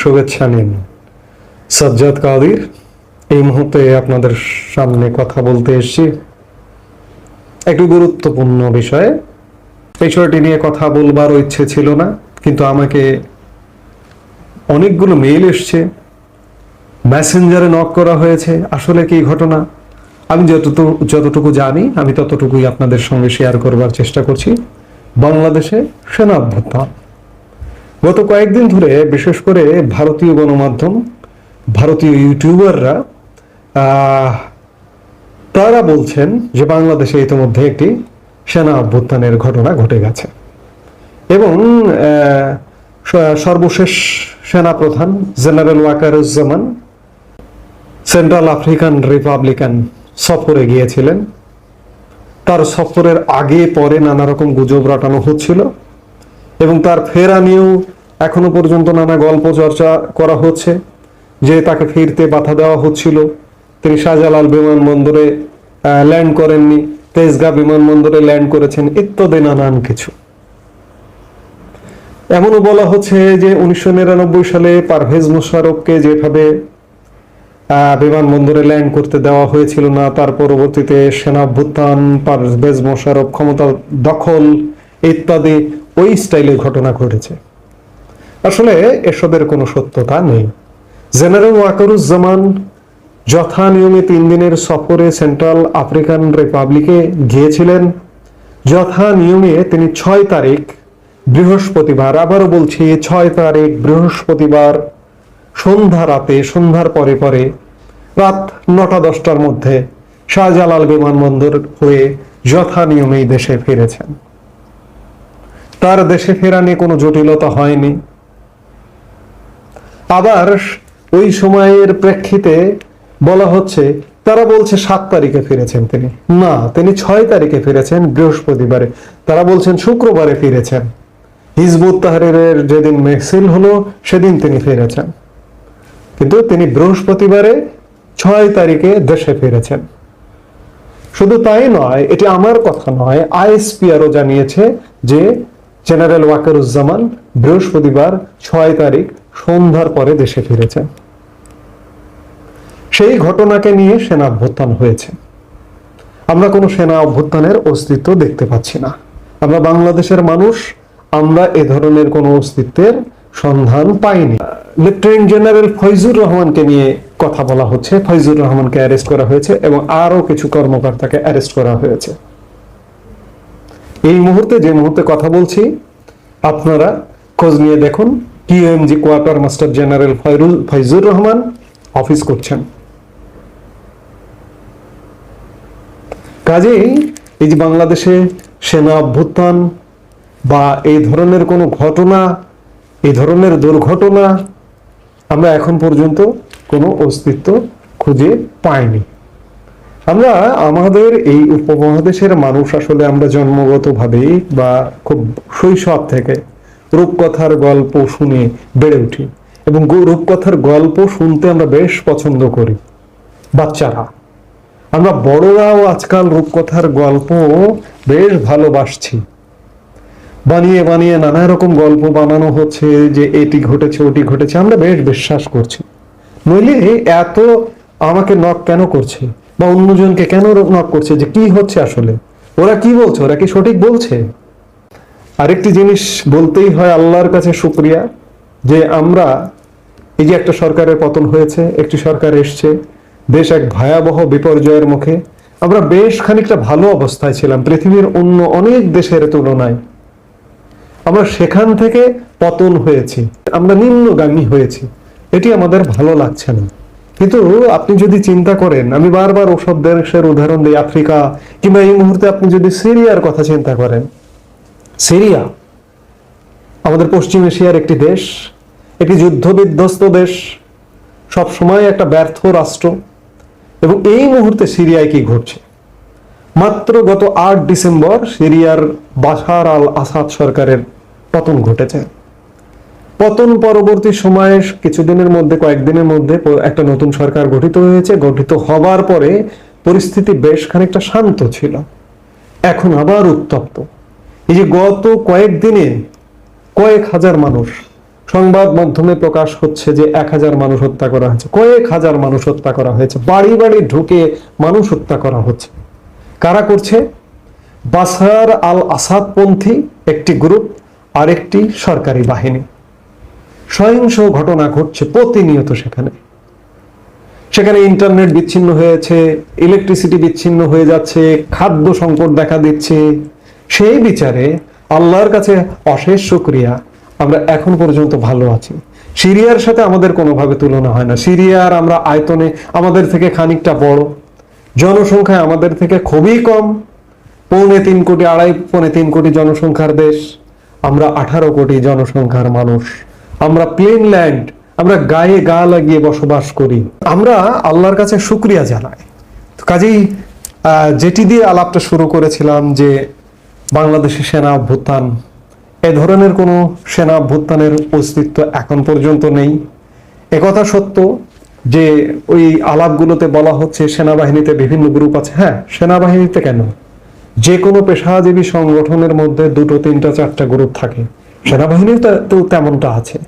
শুভেচ্ছা নিন। সাজ্জাদ কাদির, এই মুহূর্তে আপনাদের সামনে কথা বলতে এসেছি। একটু গুরুত্বপূর্ণ বিষয়ে। বিষয়টি নিয়ে কথা বলবারও ইচ্ছে ছিল না, কিন্তু আমাকে অনেকগুলো মেইল এসছে। মেসেঞ্জারে নক করা হয়েছে, আসলে কি ঘটনা? আমি যতটুকু যতটুকু জানি, আমি ততটুকুই আপনাদের সঙ্গে শেয়ার করবার চেষ্টা করছি। বাংলাদেশে সেনা অভ্যুত্থান। গত কয়েকদিন ধরে, বিশেষ করে ভারতীয় গণমাধ্যম, ভারতীয় ইউটিউবাররা তারা বলছেন যে বাংলাদেশে ইতিমধ্যে একটি সেনা অভ্যুত্থানের ঘটনা ঘটে গেছে। এবং সর্বশেষ সেনাপ্রধান general Wakeruzzaman central African republican সফরে গিয়েছিলেন। তার সফরের আগে পরে নানা রকম গুজব রটানো হচ্ছিল। এবং তার ফেরা নিয়েও এখনও পর্যন্ত নানা গল্প চর্চা করা হচ্ছে, যে তাকে ফিরতে বাধা দেওয়া হচ্ছিল। তিনি শাহজালাল বিমানবন্দরে ল্যান্ড করেননি, তেজগা বিমানবন্দরে ল্যান্ড করেছেন ইত্যাদি নানান কিছু। এমনও বলা হচ্ছে যে উনিশশো নিরানব্বই সালে পারভেজ মুশারফকে যেভাবে বিমানবন্দরে ল্যান্ড করতে দেওয়া হয়েছিল না, তার পরবর্তীতে সেনা অভ্যুত্থান পারভেজ মোশারফ ক্ষমতা দখল ইত্যাদি ওই স্টাইলে ঘটনা ঘটেছে। আসলে এসবের কোনো সত্যতা নেই। জেনারেল ওয়াকারুজ্জামান যথা নিয়মে তিন দিনের সফরে সেন্ট্রাল আফ্রিকান রিপাবলিকে গিয়েছিলেন। যথা নিয়মে তিনি ছয় তারিখ, বৃহস্পতিবার, আবারও বলছি ছয় তারিখ, বৃহস্পতিবার, সন্ধ্যা রাতে, সন্ধ্যার পরে পরে, রাত নটা দশটার মধ্যে শাহজালাল বিমানবন্দর হয়ে যথা নিয়মেই দেশে ফিরেছেন। তার দেশে ফেরা নিয়ে কোনো জটিলতা হয়নি। আবার ওই সময়ের প্রেক্ষিতে বলা হচ্ছে, তারা বলছে সাত তারিখে ফিরেছেন তিনি। না, তিনি ছয় তারিখে ফিরেছেন বৃহস্পতিবারে। তারা বলছেন শুক্রবারে ফিরেছেন। হিজবুত তাহরিরের যেদিন মেক্সিল হলো, সেদিন তিনি ফিরেছেন। কিন্তু তিনি বৃহস্পতিবারে ছয় তারিখে দেশে ফিরেছেন। শুধু তাই নয়, এটি আমার কথা নয় আইএসপিআরও জানিয়েছে যে জেনারেল ওয়াকারুজ্জামান বৃহস্পতিবার ছয় তারিখ সন্ধ্যার পরে দেশে ফিরেছেন সেই ঘটনাকে নিয়ে সেনা অভ্যুত্থান হয়েছে। আমরা কোনো সেনা অভ্যুত্থানের অস্তিত্ব দেখতে পাচ্ছি না। আমরা বাংলাদেশের মানুষ, আমরা এ ধরনের কোনো অস্তিত্বের সন্ধান পাইনি। লেফটেন্যান্ট জেনারেল ফয়জুর রহমানকে নিয়ে কথা বলা হচ্ছে। ফয়জুর রহমানকে অ্যারেস্ট করা হয়েছে এবং আরও কিছু কর্মকর্তাকে অ্যারেস্ট করা হয়েছে। এই মুহূর্তে যে মুহূর্তে কথা বলছি, আপনারা খোঁজ নিয়ে দেখুন QMG quarter master general Foyrul Foyzur Rahman office করছেন। কাজেই এই যে বাংলাদেশে সেনা অভ্যুত্থান বা এই ধরনের কোনো ঘটনা, এই ধরনের দুর্ঘটনা, আমরা এখন পর্যন্ত কোনো অস্তিত্ব খুঁজে পাইনি। আমরা আমাদের এই উপমহাদেশের মানুষ আসলে আমরা জন্মগতভাবেই বা খুব শৈশব থেকে রূপকথার গল্প শুনে বেড়ে উঠি এবং রূপকথার গল্প শুনতে আমরা বেশ পছন্দ করি, বাচ্চারা। আমরা বড়রাও আজকাল রূপকথার গল্প বেশ ভালোবাসছি। বানিয়ে বানিয়ে নানা রকম গল্প বানানো হচ্ছে যে এটি ঘটেছে, ওটি ঘটেছে, আমরা বেশ বিশ্বাস করছি। নইলে এত আমাকে নক কেন করছে? বা অন্যজনকে কেন নক করছে যে কি হচ্ছে আসলে? ওরা কি বলছে? ওরা কি সঠিক বলছে? আরেকটি জিনিস বলতেই হয় আল্লাহর কাছে শুক্রিয়া যে আমরা এই যে একটা সরকারের পতন হয়েছে, একটি সরকার এসছে, দেশ এক ভয়াবহ বিপর্যয়ের মুখে। আমরা বেশ খানিকটা ভালো অবস্থায় ছিলাম, পৃথিবীর অন্য অনেক দেশের তুলনায়। আমরা সেখান থেকে পতন হয়েছি, আমরা নিম্নগামী হয়েছি। এটি আমাদের ভালো লাগছে না। কিন্তু আপনি যদি চিন্তা করেন, আমি বারবার ওসব দেশের উদাহরণ দিই, আফ্রিকা কিংবা এই মুহূর্তে আপনি যদি সিরিয়ার কথা চিন্তা করেন। সিরিয়া আমাদের পশ্চিম এশিয়ার একটি দেশ, একটি যুদ্ধ বিধ্বস্ত দেশ সব সময় একটা ব্যর্থ রাষ্ট্র, এবং এই মুহূর্তে সিরিয়ায় কি ঘটছে? মাত্র গত আট ডিসেম্বর সিরিয়ার বাশার আল আসাদ সরকারের পতন ঘটেছে। পতন পরবর্তী সময়ে কিছুদিনের মধ্যে, কয়েকদিনের মধ্যে একটা নতুন সরকার গঠিত হয়েছে। গঠিত হবার পরে পরিস্থিতি বেশ খানিকটা শান্ত ছিল। এখন আবার উত্তপ্ত। এই যে গত কয়েকদিনে কয়েক হাজার মানুষ, সংবাদ মাধ্যমে প্রকাশ হচ্ছে যে এক হাজার মানুষ হত্যা করা হয়েছে, কয়েক হাজার মানুষ হত্যা করা হয়েছে, বাড়ি বাড়ি ঢুকে মানুষ হত্যা করা হচ্ছে। কারা করছে? বাসার আল আসাদপন্থী একটি গ্রুপ আরেকটি সরকারি বাহিনী। সহিংস ঘটনা ঘটছে প্রতিনিয়ত সেখানে। সেখানে ইন্টারনেট বিচ্ছিন্ন হয়েছে ইলেকট্রিসিটি বিচ্ছিন্ন হয়ে যাচ্ছে, খাদ্য সংকট দেখা দিচ্ছে। সেই বিচারে আল্লাহর কাছে অশেষ শুক্রিয়া। আমরা এখন পর্যন্ত ভালো আছি। সিরিয়ার সাথে আমাদের কোনোভাবে তুলনা হয় না। সিরিয়ার আমরা আয়তনে আমাদের থেকে খানিকটা বড়। জনসংখ্যায় আমাদের থেকে খুবই কম। পৌনে তিন কোটি, আড়াই, পৌনে তিন কোটি জনসংখ্যার দেশ। আমরা আঠারো কোটি জনসংখ্যার মানুষ। আমরা প্লেন ল্যান্ড আমরা গায়ে গা লাগিয়ে বসবাস করি। আমরা আল্লাহর কাছে শুক্রিয়া জানাই। কাজেই যেটি দিয়ে আলাপটা শুরু করেছিলাম যে বাংলাদেশের সেনা অভ্যুত্থান, এ ধরনের কোনো সেনা অভ্যুত্থানের অস্তিত্ব এখন পর্যন্ত নেই। একথা সত্য যে ওই আলাপগুলোতে বলা হচ্ছে সেনাবাহিনীতে বিভিন্ন গ্রুপ আছে। হ্যাঁ সেনাবাহিনীতে কেন? যে কোনো পেশাজীবী সংগঠনের মধ্যে দুটো, তিনটা, চারটা গ্রুপ থাকে। সেনাবাহিনীর তো তেমনটা আছে।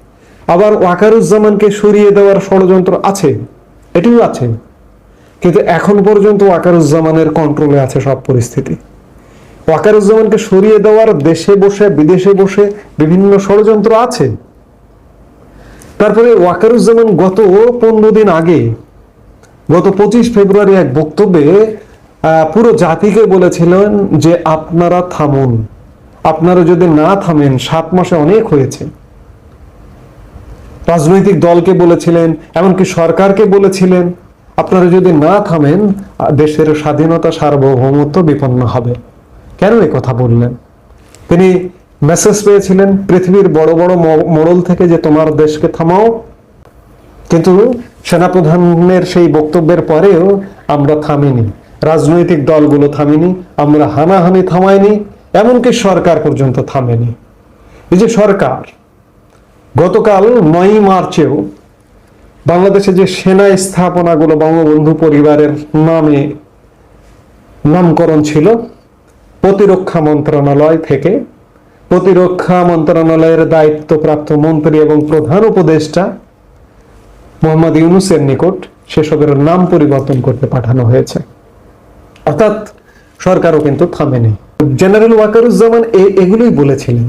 আবার ওয়াকারুজ্জামানকে সরিয়ে দেওয়ার ষড়যন্ত্র আছে, এটিও আছে। কিন্তু এখন পর্যন্ত ওয়াকারুজ্জামানের কন্ট্রোলে আছে সব পরিস্থিতি। ওয়াকারুজ্জামানকে সরিয়ে দেওয়ার দেশে বসে, বিদেশে বসে বিভিন্ন ষড়যন্ত্র আছে। তারপরে ওয়াকারুজ্জামান গত পনেরো দিন আগে, গত পঁচিশ ফেব্রুয়ারি এক বক্তব্যে পুরো জাতিকে বলেছিলেন যে আপনারা থামুন। আপনারা যদি না থামেন, সাত মাসে অনেক হয়েছে। রাজনৈতিক দলকে বলেছিলেন, এমনকি সরকারকে বলেছিলেন, আপনারা যদি না থামেন, দেশের স্বাধীনতা সার্বভৌমত্ব বিপন্ন হবে। কেন এই কথা বললেন? তিনি মেসেজ পেয়েছিলেন, পৃথিবীর বড় বড় মোড়ল থেকে যে তোমার দেশকে থামাও। কিন্তু সেনাপ্রধানের সেই বক্তব্যের পরেও আমরা থামিনি। রাজনৈতিক দলগুলো থামিনি, আমরা হানাহানি থামাইনি। এমনকি সরকার পর্যন্ত থামেনি। এই যে সরকার, গতকাল নয় মার্চেও বাংলাদেশে যে সেনা স্থাপনাগুলো বঙ্গবন্ধু পরিবারের নামে নামকরণ ছিল, প্রতিরক্ষা মন্ত্রণালয় থেকে, প্রতিরক্ষা মন্ত্রণালয়ের দায়িত্বপ্রাপ্ত মন্ত্রী এবং প্রধান উপদেষ্টা মোহাম্মদ ইউনুসের নিকট সেসবের নাম পরিবর্তন করতে পাঠানো হয়েছে। অর্থাৎ সরকারও কিন্তু থামেনি। জেনারেল ওয়াকারুজ্জামান এগুলোই বলেছিলেন।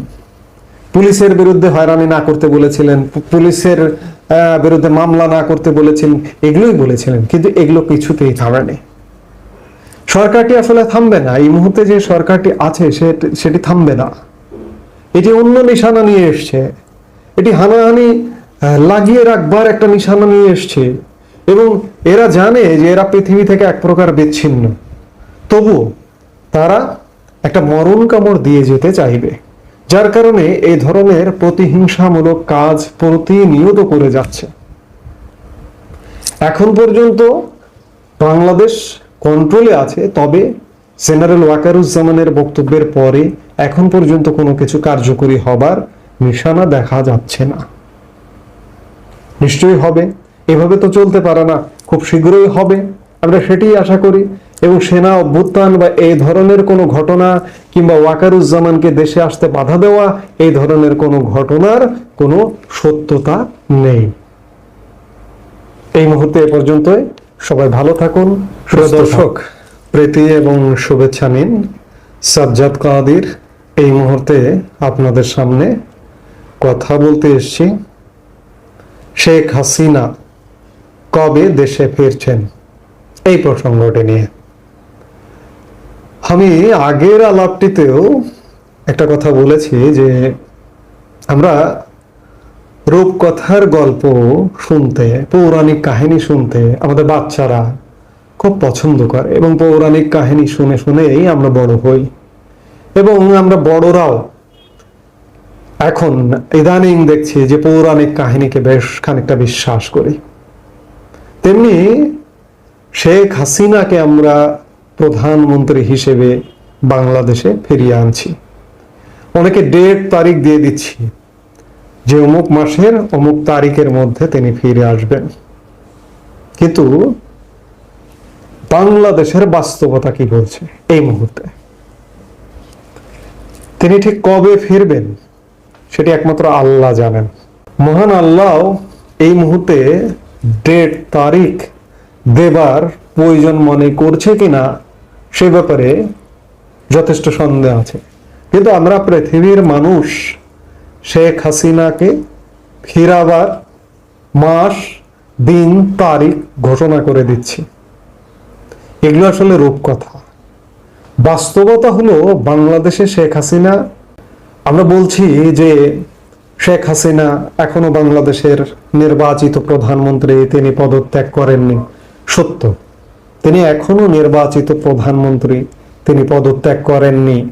পুলিশের বিরুদ্ধে হয়রানি না করতে বলেছিলেন, পুলিশের বিরুদ্ধে মামলা না করতে বলেছিলেন, এগুলোই বলেছিলেন, কিন্তু এগুলো কিছুতেই থামেনি। সরকারটি আসলে থামবে না। এই মুহূর্তে যে সরকারটি আছে সেটি থামবে না। এটি অন্য নিশানা নিয়ে এসছে। এটি হানাহানি লাগিয়ে রাখবার একটা নিশানা নিয়ে এসছে। এবং এরা জানে যে এরা পৃথিবী থেকে এক প্রকার বিচ্ছিন্ন। তবু তারা একটা মরণ কামড় দিয়ে যেতে চাইবে, যার কারণে এই ধরনের প্রতিহিংসামূলক কাজ প্রতিনিয়ত করে যাচ্ছে। এখন পর্যন্ত বাংলাদেশ কন্ট্রোলে আছে, তবে জেনারেল ওয়াকারুজ্জামানের বক্তব্যের পরে এখন পর্যন্ত কোনো কিছু কার্যকরী হবার নিশানা দেখা যাচ্ছে না। নিশ্চয়ই হবে, এভাবে তো চলতে পারে না, খুব শীঘ্রই হবে, আমরা সেটি আশা করি। এবং সেনা অভ্যুত্থান বা এই ধরনের কোনো ঘটনা কিংবা ওয়াকারুজ্জামানকে দেশে আসতে বাধা দেওয়া এই ধরনের কোনো ঘটনার কোনো সত্যতা নেই। এই মুহূর্তে এ পর্যন্তই। সবাই ভালো থাকুন দর্শক প্রীতি এবং শুভেচ্ছা নিন সাজ্জাদ কাদির। এই মুহূর্তে আপনাদের সামনে কথা বলতে এসেছি। শেখ হাসিনা কবে দেশে ফিরছেন? এই প্রসঙ্গটি নিয়ে। আমি আগের আলাপটিতেও একটা কথা বলেছি যে আমরা রূপকথার গল্প শুনতে, পৌরাণিক কাহিনী শুনতে আমাদের বাচ্চারা খুব পছন্দ করে এবং পৌরাণিক কাহিনী শুনে শুনেই আমরা বড় হই। এবং আমরা বড়রাও। এখন ইদানিং দেখছি যে পৌরাণিক কাহিনীকে বেশ খানিকটা বিশ্বাস করি। তেমনি শেখ হাসিনাকে আমরা প্রধানমন্ত্রী হিসেবে বাংলাদেশে ফিরিয়ে আনছি। অনেকে ডেট, তারিখ দিয়ে দিচ্ছি। যে অমুক মাসের, অমুক তারিখের মধ্যে তিনি ফিরে আসবেন। কিন্তু বাংলাদেশের বাস্তবতা কি বলছে এই মুহূর্তে? তিনি ঠিক কবে ফিরবেন সেটি একমাত্র আল্লাহ জানেন। মহান আল্লাহ এই মুহূর্তে ডেট, তারিখ দেবার প্রয়োজন মনে করছে কিনা সে ব্যাপারে যথেষ্ট সন্দেহ আছে। কিন্তু আমরা পৃথিবীর মানুষ, শেখ হাসিনাকে ফিরাবার মাস, দিন, তারিখ ঘোষণা করে দিচ্ছি। এগুলো আসলে রূপকথা। বাস্তবতা হলো বাংলাদেশে শেখ হাসিনা, আমরা বলছি যে শেখ হাসিনা এখনও বাংলাদেশের নির্বাচিত প্রধানমন্ত্রী, তিনি পদত্যাগ করেননি। সত্য। তিনি এখনও নির্বাচিত প্রধানমন্ত্রী। তিনি পদত্যাগ করেননি।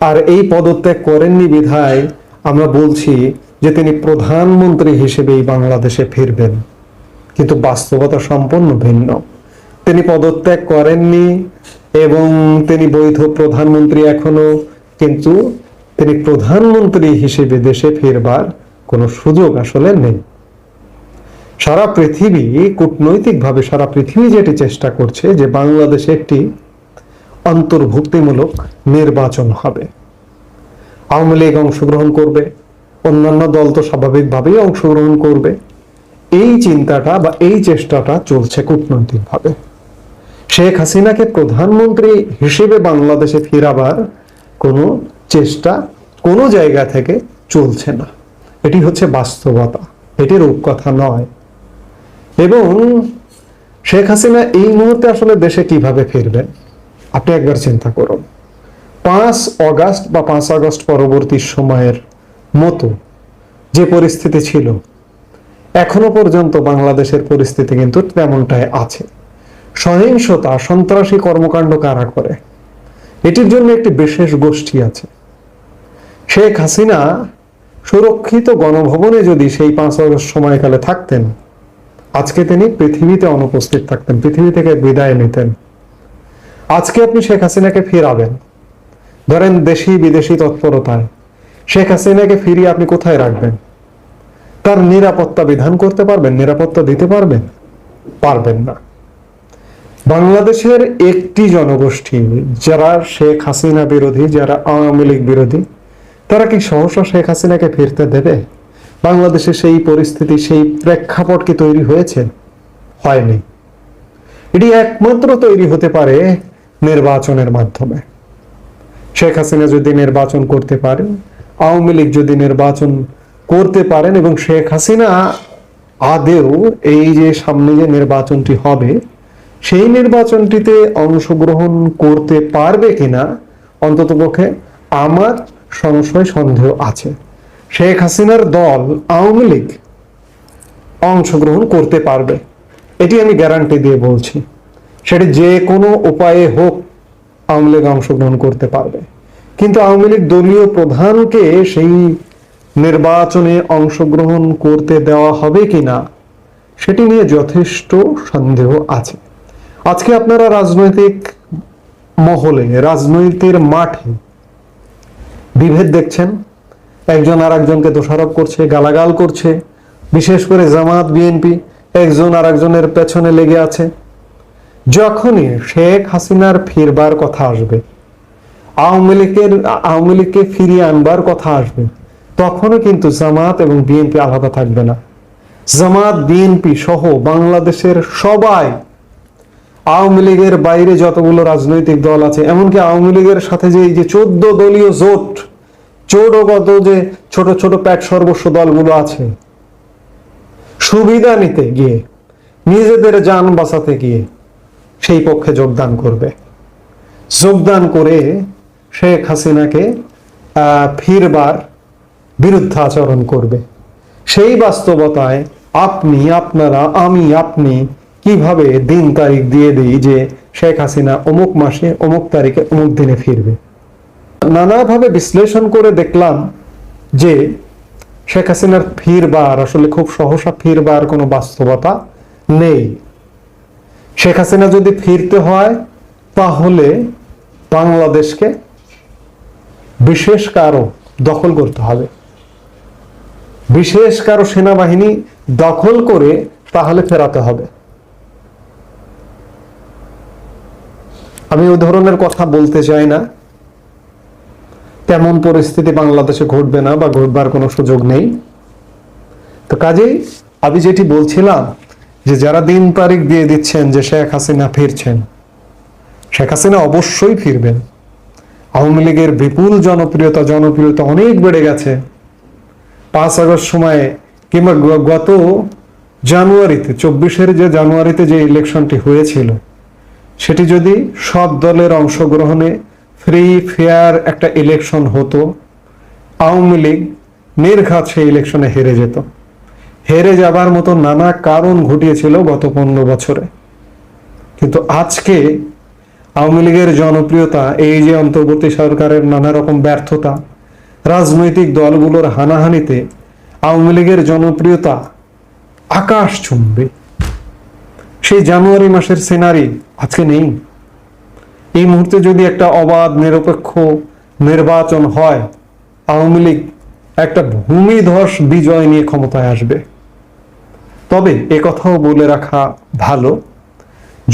আর এই পদত্যাগ করেননি বিধায় আমরা বলছি যে তিনি প্রধানমন্ত্রী হিসেবেই বাংলাদেশে ফিরবেন। কিন্তু বাস্তবতা সম্পূর্ণ ভিন্ন। তিনি পদত্যাগ করেননি এবং তিনি বৈধ প্রধানমন্ত্রী এখনও কিন্তু তিনি প্রধানমন্ত্রী হিসেবে দেশে ফিরবার কোনো সুযোগ আসলে নেই। সারা পৃথিবী কূটনৈতিকভাবে, সারা পৃথিবী যেটি চেষ্টা করছে যে বাংলাদেশে একটি অন্তর্ভুক্তিমূলক নির্বাচন হবে। আওয়ামী লীগ অংশগ্রহণ করবে, অন্যান্য দল তো স্বাভাবিকভাবেই অংশগ্রহণ করবে। এই চিন্তাটা বা এই চেষ্টাটা চলছে কূটনৈতিকভাবে। শেখ হাসিনাকে প্রধানমন্ত্রী হিসেবে বাংলাদেশে ফিরাবার কোনো চেষ্টা কোনো জায়গা থেকে চলছে না। এটি হচ্ছে বাস্তবতা, এটি রূপকথা নয়। এবং শেখ হাসিনা এই মুহূর্তে আসলে দেশে কীভাবে ফিরবেন? আপনি একবার চিন্তা করুন। পাঁচ অগাস্ট বা পাঁচ আগস্ট পরবর্তী সময়ের মতো যে পরিস্থিতি ছিল, এখনও পর্যন্ত বাংলাদেশের পরিস্থিতি কিন্তু তেমনটাই আছে। সহিংসতা, সন্ত্রাসী কর্মকাণ্ড কারা করে? এটির জন্য একটি বিশেষ গোষ্ঠী আছে। শেখ হাসিনা সুরক্ষিত গণভবনে যদি সেই পাঁচ আগস্ট সময়কালে থাকতেন আজকে তিনি পৃথিবীতে অনুপস্থিত থাকতেন, পৃথিবী থেকে বিদায় নিতেন। আজকে আপনি শেখ হাসিনাকে ফিরাবেন। ধরেন দেশি বিদেশি তৎপরতায়। শেখ হাসিনাকে ফিরিয়ে আপনি কোথায় রাখবেন? তার নিরাপত্তা বিধান করতে পারবেন, নিরাপত্তা দিতে পারবেন? পারবেন না। বাংলাদেশের একটি জনগোষ্ঠী, যারা শেখ হাসিনা বিরোধী, যারা আওয়ামী লীগ বিরোধী, তারা কি সহসা শেখ হাসিনাকে ফিরতে দেবে? বাংলাদেশে সেই পরিস্থিতি, সেই প্রেক্ষাপট কি তৈরি হয়েছে? হয়নি। এটি একমাত্র তৈরি হতে পারে নির্বাচনের মাধ্যমে। শেখ হাসিনা যদি নির্বাচন করতে পারেন, আওয়ামী লীগ যদি নির্বাচন করতে পারেন এবং শেখ হাসিনা আদেও এই যে সামনে যে নির্বাচনটি হবে, সেই নির্বাচনটিতে অংশগ্রহণ করতে পারবে কিনা, অন্ততপক্ষে আমার সংশয় সন্দেহ আছে। শেখ হাসিনার দল আওয়ামী লীগ অংশগ্রহণ করতে পারবে। এটি আমি গ্যারান্টি দিয়ে বলছি। সেটি যে কোনো উপায়ে হোক আওয়ামী লীগ অংশগ্রহণ করতে পারবে। কিন্তু আওয়ামী লীগ দলীয় প্রধানকে সেই নির্বাচনে অংশগ্রহণ করতে দেওয়া হবে কিনা, সেটি নিয়ে যথেষ্ট সন্দেহ আছে। আজকে আপনারা রাজনৈতিক মহলে রাজনৈতিক মাঠে বিভেদ দেখছেন। একজন আর একজনকে দোষারোপ করছে, গালাগাল করছে, বিশেষ করে জামাত, বিএনপি, একজন আর একজনের পেছনে লেগে আছে। যখনই শেখ হাসিনার ফিরবার কথা আসবে, আওয়ামী লীগের, আওয়ামী লীগকে ফিরিয়ে আনবার কথা আসবে তখনও কিন্তু জামাত এবং বিএনপি আলাদা থাকবে না। জামাত, বিএনপি সহ বাংলাদেশের সবাই আওয়ামী লীগের বাইরে যতগুলো রাজনৈতিক দল আছে, এমনকি আওয়ামী লীগের সাথে যে এই যে চোদ্দ দলীয় জোট চৌড়গত যে ছোট ছোট প্যাট সর্বস্ব দলগুলো আছে। সুবিধা নিতে গিয়ে, নিজেদের যান বাঁচাতে গিয়ে সেই পক্ষে যোগদান করবে। যোগদান করে শেখ হাসিনাকে ফিরবার বিরুদ্ধে আচরণ করবে। সেই বাস্তবতায় আপনি, আপনারা, আমি, আপনি কীভাবে দিন তারিখ দিয়ে দিই যে শেখ হাসিনা অমুক মাসে, অমুক তারিখে অমুক দিনে ফিরবে? নানাভাবে বিশ্লেষণ করে দেখলাম যে শেখ হাসিনার ফিরবার আসলে খুব সহসা ফিরবার কোনো বাস্তবতা নেই। শেখ হাসিনা যদি ফিরতে হয়, তাহলে বাংলাদেশকে বিশেষ কারও দখল করতে হবে। বিশেষ কারও সেনাবাহিনী দখল করে তাহলে ফেরাতে হবে। আমি ওই ধরনের কথা বলতে চাই না। তেমন পরিস্থিতি বাংলাদেশে ঘটবে না বা ঘটবার কোনো সুযোগ নেই। তো কাজেই আমি যেটি বলছিলাম যে যারা দিন তারিখ দিয়ে দিচ্ছেন যে শেখ হাসিনা ফিরছেন, শেখ হাসিনা অবশ্যই ফিরবেন। আওয়ামী লীগের বিপুল জনপ্রিয়তা জনপ্রিয়তা অনেক বেড়ে গেছে। পাঁচ আগস্ট সময়ে কিংবা গত জানুয়ারিতে, চব্বিশের যে জানুয়ারিতে যে ইলেকশনটি হয়েছিল, সেটি যদি সব দলের অংশগ্রহণে ফ্রি ফেয়ার একটা ইলেকশন হতো। আওয়ামী লীগ নির্ঘাত সেই ইলেকশনে হেরে যেত। হেরে যাবার মতো নানা কারণ ঘটিয়েছিল গত পনেরো বছরে। কিন্তু আজকে আওয়ামী লীগের জনপ্রিয়তা, এই যে অন্তর্বর্তী সরকারের নানা রকম ব্যর্থতা, রাজনৈতিক দলগুলোর হানাহানিতে আওয়ামী লীগের জনপ্রিয়তা আকাশ চুম্বে। সেই জানুয়ারি মাসের সিনারি আজকে নেই। এই মুহূর্তে যদি একটা অবাধ, নিরপেক্ষ নির্বাচন হয়, আওয়ামী লীগ একটা ভূমিধস বিজয় নিয়ে ক্ষমতায় আসবে। তবে কথাও বলে রাখা ভালো,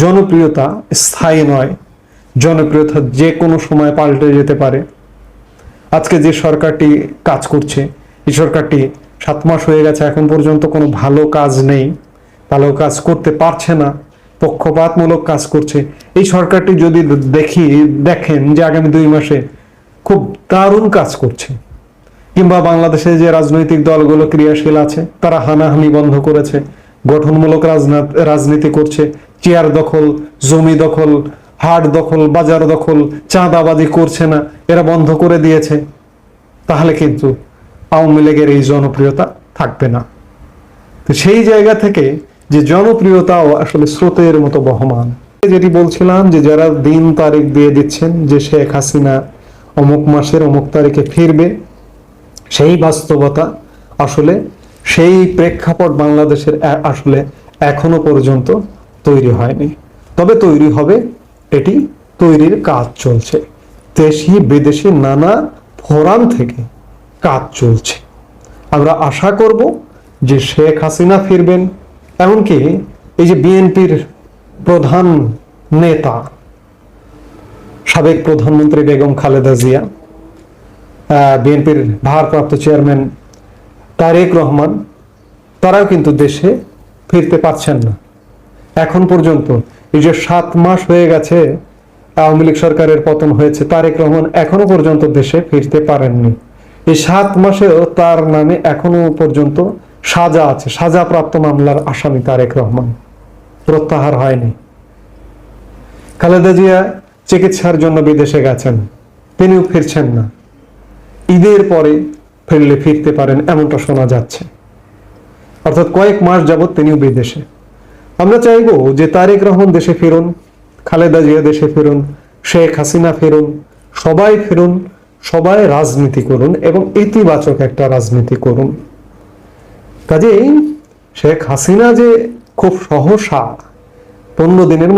জনপ্রিয়তা স্থায়ী নয়, জনপ্রিয়তা যে কোনো সময় পাল্টে যেতে পারে। আজকে যে সরকারটি কাজ করছে, এই সরকারটি সাত মাস হয়ে গেছে, এখন পর্যন্ত কোনো ভালো কাজ নেই, ভালো কাজ করতে পারছে না। পক্ষপাতমূলক কাজ করছে। এই সরকারটি যদি দেখি, দেখেন যে আগামী দুই মাসে খুব দারুণ কাজ করছে। কিংবা বাংলাদেশে যে রাজনৈতিক দলগুলো ক্রিয়াশীল আছে, তারা হানাহানি বন্ধ করেছে, গঠনমূলক রাজনা- রাজনীতি করছে, চেয়ার দখল, জমি দখল, হাট দখল, বাজার দখল, চাঁদাবাজি করছে না, এরা বন্ধ করে দিয়েছে। তাহলে কিন্তু আওয়ামী লীগের এই জনপ্রিয়তা থাকবে না। তো সেই জায়গা থেকে যে জনপ্রিয়তাও আসলে স্রোতের মতো বহমান। যেটি বলছিলাম যে যারা দিন তারিখ দিয়ে দিচ্ছেন যে শেখ হাসিনা অমুক মাসের অমুক তারিখে ফিরবে, সেই বাস্তবতা আসলে সেই প্রেক্ষাপট বাংলাদেশের আসলে এখনও পর্যন্ত তৈরি হয়নি। তবে তৈরি হবে, এটি তৈরির কাজ চলছে। দেশি বিদেশি নানা ফোরাম থেকে কাজ চলছে। আমরা আশা করব যে শেখ হাসিনা ফিরবেন এমনকি এই যে বিএনপির প্রধান নেতা, সাবেক প্রধানমন্ত্রী বেগম খালেদা জিয়া বিএনপির ভারপ্রাপ্ত চেয়ারম্যান তারেক রহমান, তারাও কিন্তু দেশে ফিরতে পারছেন না। এখন পর্যন্ত এই যে সাত মাস হয়ে গেছে, আওয়ামী লীগ সরকারের পতন হয়েছে, তারেক রহমান এখনও পর্যন্ত দেশে ফিরতে পারেননি। এই সাত মাসেও তার নামে এখনও পর্যন্ত সাজা আছে, সাজাপ্রাপ্ত মামলার আসামি তারেক রহমান। প্রত্যাহার হয়নি। খালেদা জিয়া চিকিৎসার জন্য বিদেশে গেছেন, তিনিও ফিরছেন না। ঈদের পরে ফিরলে ফিরতে পারেন এমনটা শোনা যাচ্ছে। অর্থাৎ কয়েক মাস যাবৎ তিনিও বিদেশে। আমরা চাইব যে তারেক রহমান দেশে ফিরুন, খালেদা জিয়া দেশে ফিরুন, শেখ হাসিনা ফেরুন, সবাই ফেরুন, সবাই রাজনীতি করুন এবং ইতিবাচক একটা রাজনীতি করুন। কাজেই শেখ হাসিনা যে খুব সহসা পনেরো দিনের